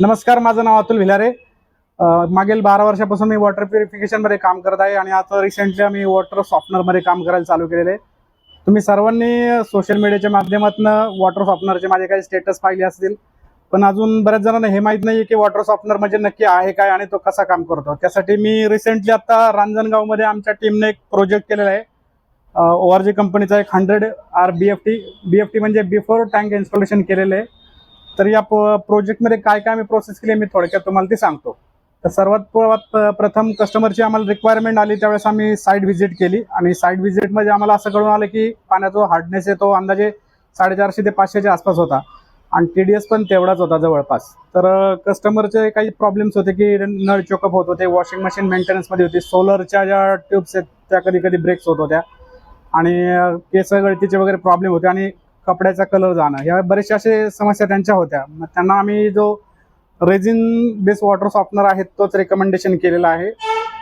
नमस्कार माझं नाव अतुल भिलारे. मागील बारा वर्षापासून मी वॉटर प्युरिफिकेशनमध्ये काम करत आहे आणि आता रिसेंटली आम्ही वॉटर सॉफ्टनरमध्ये काम करायला चालू केलेले आहे. तुम्ही सर्वांनी सोशल मीडियाच्या माध्यमातून वॉटर सॉफ्टनरचे माझे काही स्टेटस पाहिले असतील. पण अजून बऱ्याच जणांना हे माहीत नाही की वॉटर सॉफ्टनर म्हणजे नक्की आहे काय आणि तो कसा काम करतो. त्यासाठी मी रिसेंटली आता रांजणगावमध्ये आमच्या टीमने एक प्रोजेक्ट केलेला आहे. ओ आर जी कंपनीचा एक hundred R B F T B F T म्हणजे बिफोर टँक इन्स्टॉलेशन केलेलं आहे. तर या प्रोजेक्टमध्ये काय काय आम्ही प्रोसेस केली आहे मी थोडक्यात तुम्हाला ती सांगतो. तर सर्वात प्रथम कस्टमरची आम्हाला रिक्वायरमेंट आली त्यावेळेस आम्ही साईट व्हिजिट केली. आणि साईट व्हिजिटमध्ये आम्हाला असं कळून आलं की पाण्याचा हार्डनेस आहे तो अंदाजे साडेचारशे ते पाचशेच्या आसपास होता. आणि टी डी एस पण तेवढाच होता जवळपास. तर कस्टमरचे काही प्रॉब्लेम्स होते की नळ चोकअप होत होते वॉशिंग मशीन मेंटेनन्समध्ये होती. सोलरच्या ज्या ट्यूब्स आहेत त्या कधी कधी ब्रेक्स होत होत्या. आणि केस गळतीचे वगैरे प्रॉब्लेम होते. आणि कपड्याचा कलर जाणं. ह्या बऱ्याचशा असे समस्या त्यांच्या होत्या. मग त्यांना आम्ही जो रेझिन बेस वॉटर सॉफ्टनर आहे तोच रेकमेंडेशन केलेला आहे.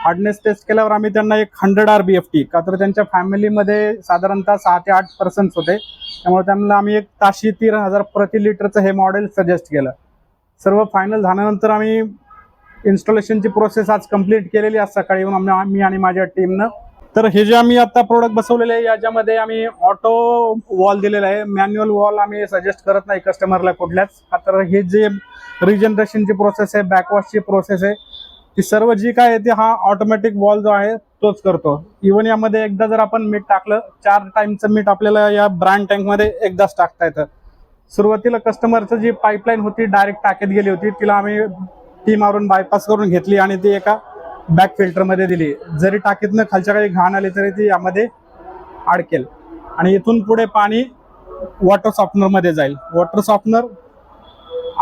हार्डनेस टेस्ट केल्यावर आम्ही त्यांना एक hundred R B F T का तर त्यांच्या फॅमिलीमध्ये साधारणतः सहा ते आठ पर्सन्स होते. त्यामुळे त्यांना आम्ही एक ताशी तीन हजार प्रति लिटरचं हे मॉडेल सजेस्ट केलं. सर्व फायनल झाल्यानंतर आम्ही इन्स्टॉलेशनची प्रोसेस आज कंप्लीट केलेली आज सकाळी येऊन आम्ही मी आणि माझ्या टीमनं तर हे जे आम्ही आता प्रोडक्ट बसवलेले आहे याच्यामध्ये आम्ही ऑटो वॉल दिलेला आहे. मॅन्युअल वॉल आम्ही सजेस्ट करत नाही कस्टमरला कुठल्याच. तर हे जे रिजनरेशनची प्रोसेस आहे बॅकवॉशची प्रोसेस आहे ती सर्व जी काय आहे ती हा ऑटोमॅटिक वॉल जो आहे तोच करतो. इवन यामध्ये एकदा जर आपण मीठ टाकलं चार टाईमचं मीठ आपल्याला या ब्रँड टँकमध्ये एकदाच टाकता येतं. सुरुवातीला कस्टमरचं जी पाईपलाईन होती डायरेक्ट टाकीत गेली होती तिला आम्ही टी मारून बायपास करून घेतली आणि ती एका बॅक फिल्टरमध्ये दिली. जरी टाकीतनं खालच्या काही घाण आली तरी ती यामध्ये अडकेल. आणि इथून पुढे पाणी वॉटर सॉफ्टनरमध्ये जाईल. वॉटर सॉफ्टनर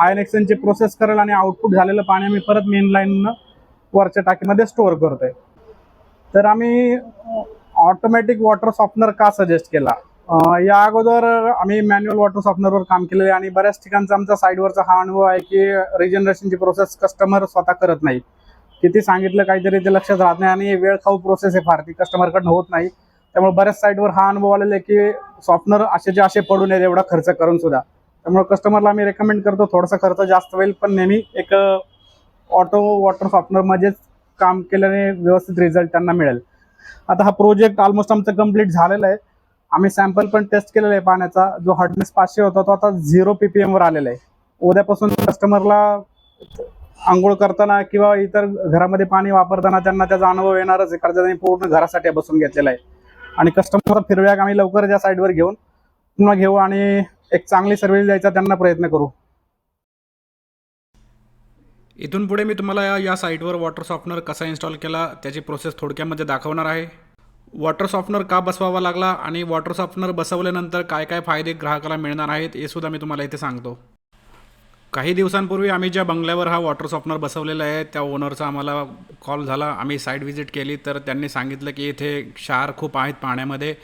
आयन एक्सचेंजची प्रोसेस करेल आणि आउटपुट झालेलं पाणी आम्ही परत मेन लाईननं वरच्या टाकीमध्ये स्टोअर करतोय. तर आम्ही ऑटोमॅटिक वॉटर सॉफ्टनर का सजेस्ट केला? या अगोदर आम्ही मॅन्युअल वॉटर सॉफ्टनरवर काम केलेलं आहे आणि बऱ्याच ठिकाणचा आमचा साईडवरचा हा अनुभव आहे की रिजनरेशनची प्रोसेस कस्टमर स्वतः करत नाही किती सांगितलं काहीतरी ते लक्षात राहत नाही आणि वेळ खाऊ प्रोसेस आहे फार. ती कस्टमरकडनं होत नाही. त्यामुळे बऱ्याच साईडवर हा अनुभव आलेला आहे की सॉफ्टनर असेचे असे पडू नये एवढा खर्च करून सुद्धा. त्यामुळे कस्टमरला आम्ही रेकमेंड करतो थोडासा खर्च जास्त होईल पण नेहमी एक ऑटो वॉटर सॉफ्टनरमध्येच काम केल्याने व्यवस्थित रिझल्ट त्यांना मिळेल. आता हा प्रोजेक्ट ऑलमोस्ट आमचा कंप्लीट झालेला आहे. आम्ही सॅम्पल पण टेस्ट केलेला आहे पाण्याचा. जो हार्डनेस पाचशे होता तो आता झिरो पी पी एमवर आलेला आहे. उद्यापासून कस्टमरला आंघोळ करताना किंवा इतर घरामध्ये पाणी वापरताना त्यांना त्याचा अनुभव येणारच आहे कारण त्यांनी पूर्ण घरासाठी बसून घेतलेला आहे. आणि कस्टमर फिरव्याक आम्ही लवकरच या साईडवर घेऊन पुन्हा घेऊ आणि एक चांगली सर्व्हिस द्यायचा त्यांना प्रयत्न करू. इथून पुढे मी तुम्हाला या- या साईटवर वॉटर सॉफ्टनर कसा इन्स्टॉल केला त्याची प्रोसेस थोडक्यामध्ये दाखवणार आहे. वॉटर सॉफ्टनर का बसवावा लागला आणि वॉटर सॉफ्टनर बसवल्यानंतर काय काय फायदे ग्राहकाला मिळणार आहेत हे सुद्धा मी तुम्हाला इथे सांगतो. काही दिवसांपूर्वी आम्ही ज्या बंगल्यावर हा वॉटर सॉफ्टनर बसवलेला आहे त्या ओनरचा आम्हाला कॉल झाला. आम्ही साईट व्हिजिट केली तर त्यांनी सांगितलं की इथे क्षार खूप आहेत पाण्यामध्ये.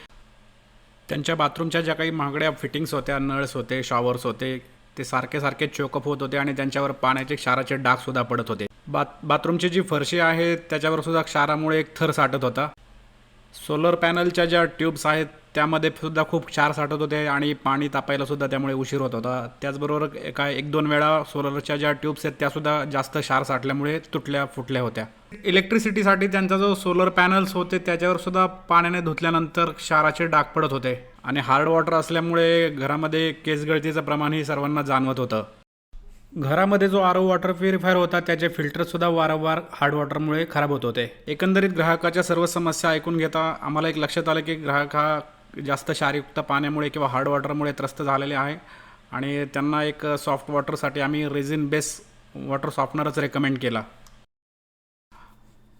त्यांच्या बाथरूमच्या ज्या काही महागड्या फिटिंग्स होत्या नळस होते शॉवर्स होते ते सारखे सारखे चोकअप होत होते आणि त्यांच्यावर पाण्याचे क्षाराचे डागसुद्धा पडत होते. बाथ बाथरूमची जी फरशी आहे त्याच्यावर सुद्धा क्षारामुळे एक थर साठत होता. सोलर पॅनलच्या ज्या ट्यूब्स आहेत त्यामध्ये सुद्धा खूप क्षार साठत होते आणि पाणी तापायला सुद्धा त्यामुळे उशीर होत होता. त्याचबरोबर एका एक दोन वेळा सोलरच्या ज्या ट्यूब्स आहेत त्यासुद्धा जास्त क्षार साठल्यामुळे तुटल्या फुटल्या होत्या. इलेक्ट्रिसिटीसाठी त्यांचा जो सोलर पॅनल्स होते त्याच्यावर सुद्धा पाण्याने धुतल्यानंतर क्षाराचे डाग पडत होते. आणि हार्ड वॉटर असल्यामुळे घरामध्ये केसगळतीचं प्रमाणही सर्वांना जाणवत होतं. घरामध्ये जो आरो वॉटर प्युरिफायर होता त्याचे फिल्टरसुद्धा वारंवार हार्ड वॉटरमुळे खराब होत होते. एकंदरीत ग्राहकाच्या सर्व समस्या ऐकून घेता आम्हाला एक लक्षात आलं की ग्राहक हा जास्त क्षारयुक्त पाण्यामुळे किंवा हार्ड वॉटरमुळे त्रस्त झालेले आहे आणि त्यांना एक सॉफ्ट वॉटरसाठी आम्ही रेझिन बेस वॉटर सॉफ्टनरच रेकमेंड केला.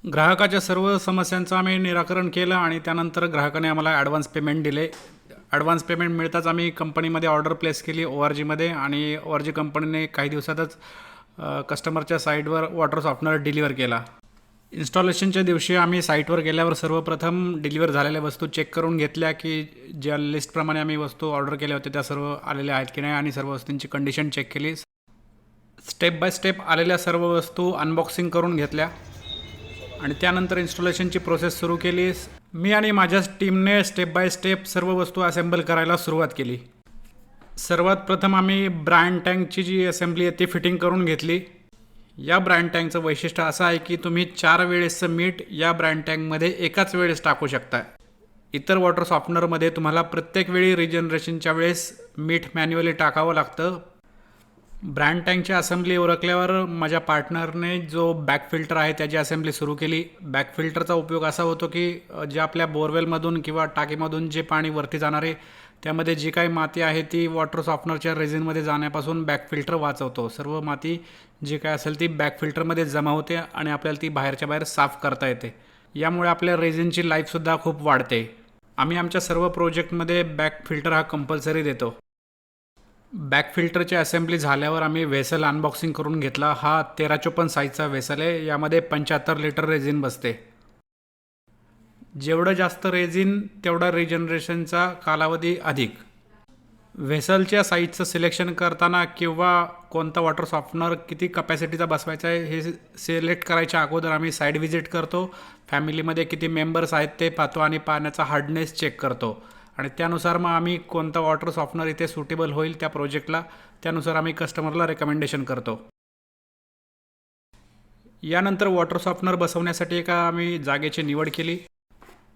ग्राहकाच्या सर्व समस्यांचं आम्ही निराकरण केलं आणि त्यानंतर ग्राहकाने आम्हाला ॲडव्हान्स पेमेंट दिले. ॲडव्हान्स पेमेंट मिळताच आम्ही कंपनीमध्ये ऑर्डर प्लेस केली ओ आर जीमध्ये आणि ओ आर जी कंपनीने काही दिवसातच कस्टमरच्या साईटवर वॉटर सॉफ्टनर डिलिव्हर केला. इन्स्टॉलेशनच्या दिवशी आम्ही साईटवर गेल्यावर सर्वप्रथम डिलिव्हर झालेल्या वस्तू चेक करून घेतल्या की ज्या लिस्टप्रमाणे आम्ही वस्तू ऑर्डर केल्या होत्या त्या सर्व आलेल्या आहेत की नाही आणि सर्व वस्तूंची कंडिशन चेक केली. स्टेप बाय स्टेप आलेल्या सर्व वस्तू अनबॉक्सिंग करून घेतल्या आणि त्यानंतर इन्स्टॉलेशनची प्रोसेस सुरू केली. मी आणि माझ्या टीमने स्टेप बाय स्टेप सर्व वस्तू असेंबल करायला सुरुवात केली. सर्वात प्रथम आम्ही ब्रँड टँकची जी असेंब्ली आहे ती फिटिंग करून घेतली. या ब्रँड टँकचं वैशिष्ट्य असं आहे की तुम्ही चार वेळेसचं मीठ या ब्रँड टँकमध्ये एकाच वेळेस टाकू शकता. इतर वॉटर सॉफ्टनरमध्ये तुम्हाला प्रत्येक वेळी रिजनरेशनच्या वेळेस मीठ मॅन्युअली टाकावं लागतं. ब्रँड टँकची असेंब्ली ओळखल्यावर माझ्या पार्टनरने जो बॅक फिल्टर आहे त्याची असेंब्ली सुरू केली. बॅक फिल्टरचा उपयोग असा होतो की जे आपल्या बोरवेलमधून किंवा टाकीमधून जे पाणी वरती जाणार आहे त्यामध्ये जी काही माती आहे ती वॉटर सॉफ्टनरच्या रेझिनमध्ये जाण्यापासून बॅक फिल्टर वाचवतो. सर्व माती जी काय असेल ती बॅक फिल्टरमध्ये जमा होते आणि आपल्याला ती बाहेरच्या बाहेर साफ करता येते. यामुळे आपल्या रेझिनची लाईफसुद्धा खूप वाढते. आम्ही आमच्या सर्व प्रोजेक्टमध्ये बॅक फिल्टर हा कंपल्सरी देतो. बॅक फिल्टरची असेंब्ली झाल्यावर आम्ही वेसल अनबॉक्सिंग करून घेतला. हा तेरा चोपन्न साईजचा वेसल आहे. यामध्ये पंच्याहत्तर लिटर रेझिन बसते. जेवढं जास्त रेझिन तेवढा रिजनरेशनचा कालावधी अधिक. व्हेसलच्या साईजचं सिलेक्शन करताना किंवा कोणता वॉटर सॉफ्टनर किती कपॅसिटीचा बसवायचा आहे हे सिलेक्ट करायच्या अगोदर आम्ही साईड व्हिजिट करतो. फॅमिलीमध्ये किती मेंबर्स आहेत ते पाहतो आणि पाण्याचा हार्डनेस चेक करतो. आणि त्यानुसार मग आम्ही कोणता वॉटर सॉफ्टनर इथे सुटेबल होईल त्या प्रोजेक्टला त्यानुसार आम्ही कस्टमरला रेकमेंडेशन करतो. यानंतर वॉटर सॉफ्टनर बसवण्यासाठी एका आम्ही जागेची निवड केली.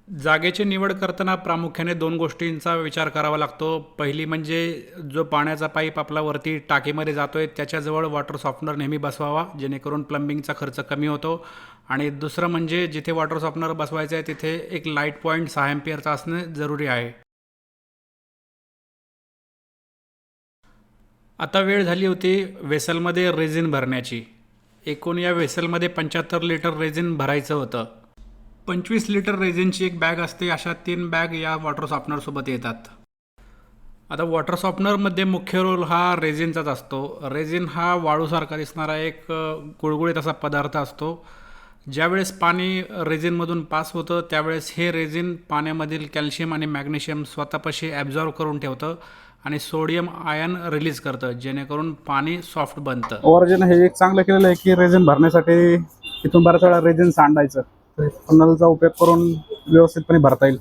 जागेची निवड करताना प्रामुख्याने दोन गोष्टींचा विचार करावा लागतो. पहिली म्हणजे जो पाण्याचा पाईप आपला वरती टाकीमध्ये जातो आहे त्याच्याजवळ वॉटर सॉफ्टनर नेहमी बसवावा जेणेकरून प्लंबिंगचा खर्च कमी होतो. आणि दुसरं म्हणजे जिथे वॉटर सॉफ्टनर बसवायचं आहे तिथे एक लाइट पॉईंट सहा एम्पियरचा असणे जरुरी आहे. आता वेळ झाली होती वेसलमध्ये रेझिन भरण्याची. एकूण या वेसलमध्ये पंच्याहत्तर लिटर रेझिन भरायचं होतं. पंचवीस लिटर रेझिनची एक बॅग असते अशा तीन बॅग या वॉटर सॉफ्टनरसोबत येतात. आता वॉटर सॉफ्टनरमध्ये मुख्य रोल हा रेझिनचाच असतो. रेझिन हा वाळूसारखा दिसणारा एक गुळगुळीत असा पदार्थ असतो. ज्यावेळेस पाणी रेझिनमधून पास होतं त्यावेळेस हे रेझिन पाण्यामधील कॅल्शियम आणि मॅग्नेशियम स्वतःपाशी ॲब्झॉर्व करून ठेवतं. आणि सोडियम आयन रिलीज करतं जेणेकरून पाणी सॉफ्ट बनतं. ओरिजिन हे एक चांगलं केलेलं आहे की रेझिन भरण्यासाठी इथून बऱ्याच वेळा रेझिन सांडायचं. नलचा उपयोग करून व्यवस्थितपणे भरता येईल.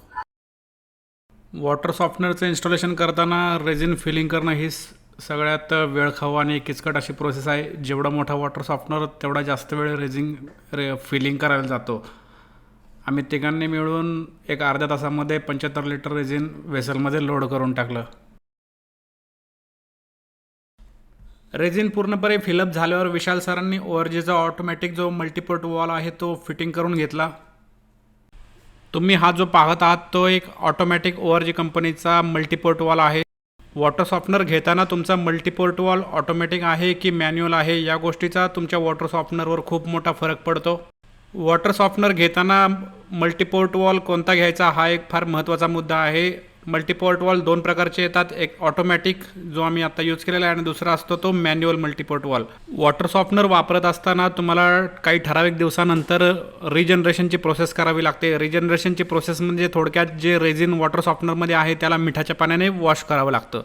वॉटर सॉफ्टनरचं इन्स्टॉलेशन करताना रेझिन फिलिंग करणं ही सगळ्यात वेळखाऊ आणि किचकट अशी प्रोसेस आहे. जेवढा मोठा वॉटर सॉफ्टनर तेवढा जास्त वेळ रेझिंग रे फिलिंग करायला जातो. आम्ही तिघांनी मिळून एक अर्ध्या तासामध्ये पंच्याहत्तर लिटर रेझिन वेसलमध्ये लोड करून टाकलं. रेझिन पूर्णपणे फिलअप झाल्यावर विशाल सरांनी ओआरजीचा ऑटोमॅटिक जो मल्टीपोर्ट वॉल आहे तो फिटिंग करून घेतला. तुम्ही हा जो पाहत आहात तो एक ऑटोमॅटिक ओआरजी कंपनीचा मल्टीपोर्ट वॉल आहे. वॉटर सॉफ्टनर घेताना तुमचा मल्टीपोर्ट वॉल ऑटोमॅटिक आहे की मॅन्युअल आहे या गोष्टीचा तुमच्या वॉटर सॉफ्टनरवर खूप मोठा फरक पडतो. वॉटर सॉफ्टनर घेताना मल्टीपोर्ट वॉल कोणता घ्यायचा हा एक फार महत्त्वाचा मुद्दा आहे. मल्टीपोर्ट वॉल दोन प्रकारचे येतात. एक ऑटोमॅटिक जो आम्ही आता यूज केलेला आहे आणि दुसरा असतो तो manual multiport valve water softener वापरत असताना तुम्हाला काही ठराविक दिवसानंतर रिजनरेशनची प्रोसेस करावी लागते. रिजनरेशनची प्रोसेस म्हणजे थोडक्यात जे रेझिन वॉटर सॉफ्टनरमध्ये आहे त्याला मिठाच्या पाण्याने वॉश करावं लागतं.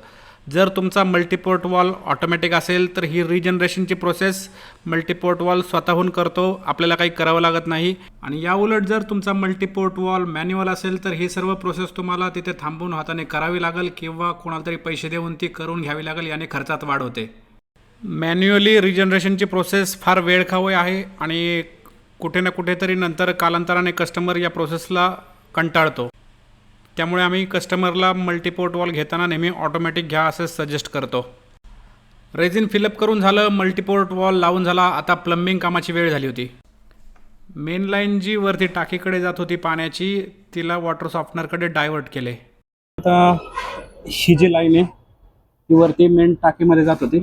जर तुमचा मल्टीपोर्ट वॉल ऑटोमॅटिक असेल तर ही रिजनरेशनची प्रोसेस मल्टीपोर्ट वॉल स्वतःहून करतो. आपल्याला काही करावं लागत नाही. आणि या उलट जर तुमचा मल्टीपोर्ट वॉल मॅन्युअल असेल तर ही सर्व प्रोसेस तुम्हाला तिथे थांबून हाताने करावी लागेल किंवा कोणाला तरी पैसे देऊन ती करून घ्यावी लागेल याने खर्चात वाढ होते. मॅन्युअली रिजनरेशनची प्रोसेस फार वेळखावी आहे आणि कुठे ना कुठेतरी नंतर कालांतराने कस्टमर या प्रोसेसला कंटाळतो. त्यामुळे आम्ही कस्टमरला मल्टीपोर्ट वॉल घेताना नेहमी ऑटोमॅटिक घ्या असं सजेस्ट करतो. रेझिन फिलअप करून झालं मल्टीपोर्ट वॉल लावून झाला आता प्लंबिंग कामाची वेळ झाली होती. मेन लाईन जी वरती टाकीकडे जात होती पाण्याची तिला वॉटर सॉफ्टनरकडे डायव्हर्ट केले. आता ही जी लाईन आहे ती वरती मेन टाकीमध्ये जात होती.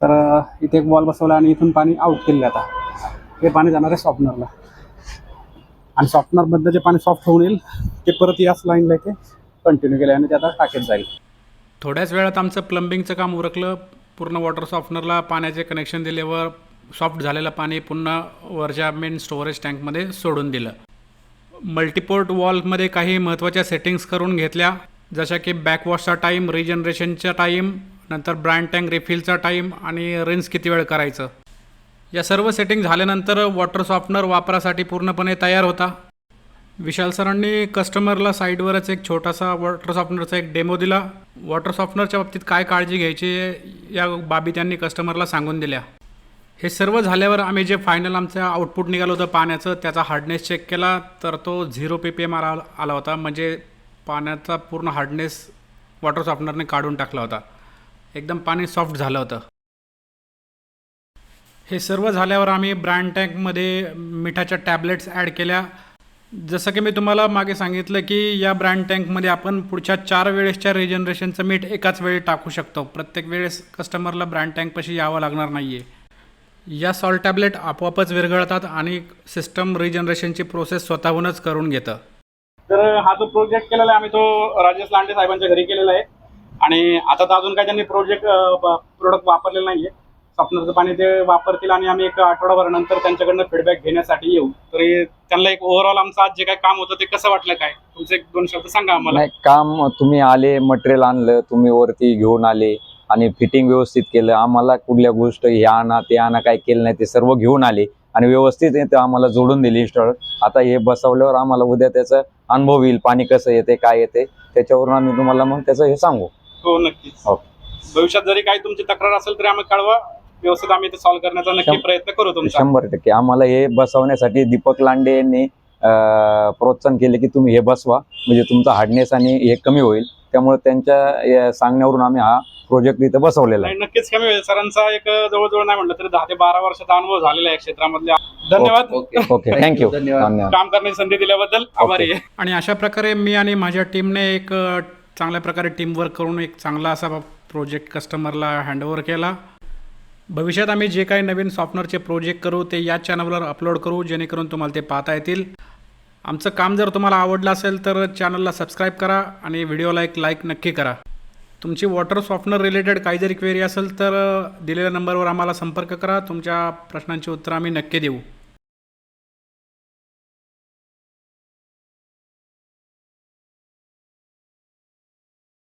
तर इथे एक वॉल बसवला आणि इथून पाणी आउट केले आता. हे पाणी जाणार आहे सॉफ्टनरला आणि सॉफ्टनरमधलं जे पाणी सॉफ्ट होऊन येईल ते परत याच लाईनला येते कंटिन्यू केलं आणि ते आता टाकीत जाईल. थोड्याच वेळात आमचं प्लंबिंगचं काम उरकलं. पूर्ण वॉटर सॉफ्टनरला पाण्याचे कनेक्शन दिल्यावर सॉफ्ट झालेलं पाणी पुन्हा वरच्या मेन स्टोरेज टँकमध्ये सोडून दिलं. मल्टीपोर्ट वॉलमध्ये काही महत्त्वाच्या सेटिंग्स करून घेतल्या. जशा की बॅकवॉशचा टाईम रिजनरेशनचा टाईम नंतर ब्रँड टँक रिफिलचा टाईम आणि रिन्स किती वेळ करायचं. या सर्व सेटिंग झाल्यानंतर वॉटर सॉफ्टनर वापरासाठी पूर्णपणे तयार होता. विशाल सरांनी कस्टमरला साईडवरच एक छोटासा वॉटर सॉफ्टनरचा एक डेमो दिला. वॉटर सॉफ्टनरच्या बाबतीत काय काळजी घ्यायची या बाबी त्यांनी कस्टमरला सांगून दिल्या. हे सर्व झाल्यावर आम्ही जे फायनल आमचं आउटपुट निघालं होतं पाण्याचं त्याचा हार्डनेस चेक केला तर तो झिरो पी पी एम आला आला होता. म्हणजे पाण्याचा पूर्ण हार्डनेस वॉटर सॉफ्टनरने काढून टाकला होता. एकदम पाणी सॉफ्ट झालं होतं. हे सर्व झाल्यावर आम्ही ब्रँड टँकमध्ये मिठाच्या टॅबलेट्स ॲड केल्या. जसं की मी तुम्हाला मागे सांगितलं की या ब्रँड टँकमध्ये आपण पुढच्या चार वेळेसच्या रिजनरेशनचं मीठ एकाच वेळी टाकू शकतो. प्रत्येक वेळेस कस्टमरला ब्रँड टँकपाशी यावं लागणार नाही आहे या सॉल्ट टॅबलेट आपोआपच विरघळतात आणि सिस्टम रिजनरेशनची प्रोसेस स्वतःहूनच करून घेतं. तर हा जो प्रोजेक्ट केलेला आहे आम्ही तो राजेश लांडे साहेबांच्या घरी केलेला आहे. आणि आता तर अजून काही त्यांनी प्रोजेक्ट प्रोडक्ट वापरलं नाही आहे स्वप्नाचं पाणी ते वापरतील आणि आम्ही एक आठवडाभर नंतर त्यांच्याकडनं फीडबॅक घेण्यासाठी येऊ. तरी त्यांना एक ओव्हरऑल आमचं आज जे काय काम होतं ते कसं वाटलं काय? तुमचे एक दोन शब्द सांगा आम्हाला. नाही काम तुम्ही आले मटेरियल आणलं तुम्ही वरती घेऊन आले आणि फिटिंग व्यवस्थित केलं. आम्हाला कुठल्या गोष्ट हे आणा ते आणा काय केलं नाही ते सर्व घेऊन आले आणि व्यवस्थित ते आम्हाला जोडून दिली इन्स्टॉलर आता हे बसवल्यावर आम्हाला उद्या त्याचा अनुभव येईल पाणी कसं येते काय येते त्याच्यावरून आम्ही तुम्हाला मग त्याचं हे सांगू. हो नक्कीच. हो. भविष्यात जरी काही तुमची तक्रार असेल तरी आम्ही कळवा. व्यवस्थित आम्ही ते सॉल्व्ह करण्याचा नक्की शं- प्रयत्न करू तुमचा. शंभर टक्के. आम्हाला हे बसवण्यासाठी दीपक लांडे यांनी अं, प्रोत्साहन केले की तुम्ही हे बसवा. म्हणजे तुमचा हार्डनेस आणि हे कमी होईल. त्यामुळे त्यांच्या या सांगण्यावरून आम्ही हा प्रोजेक्ट इथं बसवलेला आहे. नक्कीच कमी होईल. सरांचा एक जवळजवळ नाही म्हटलं तरी दहा ते बारा वर्षाचा अनुभव झालेला आहे क्षेत्रामधल्या. धन्यवाद. ओके थँक्यू धन्यवाद. धन्यवाद. काम करण्याची संधी दिल्याबद्दल आभारी आहे. आणि अशा प्रकारे मी आणि माझ्या टीमने एक अ, चांगल्या प्रकारे टीमवर्क करून एक चांगला असा प्रोजेक्ट कस्टमरला हँडओव्हर केला. भविष्यात आम्ही जे काही नवीन सॉफ्टवेअरचे प्रोजेक्ट करू ते या चॅनलवर अपलोड करू जेणेकरून तुम्हाला ते पाहता येतील. आमचं काम जर तुम्हाला आवडलं असेल तर चॅनलला सबस्क्राईब करा आणि व्हिडिओला एक लाईक नक्की करा. तुमची वॉटर सॉफ्टनर रिलेटेड काही जरी क्वेरी असेल तर दिलेल्या नंबरवर आम्हाला संपर्क करा. तुमच्या प्रश्नांची उत्तरं आम्ही नक्की देऊ.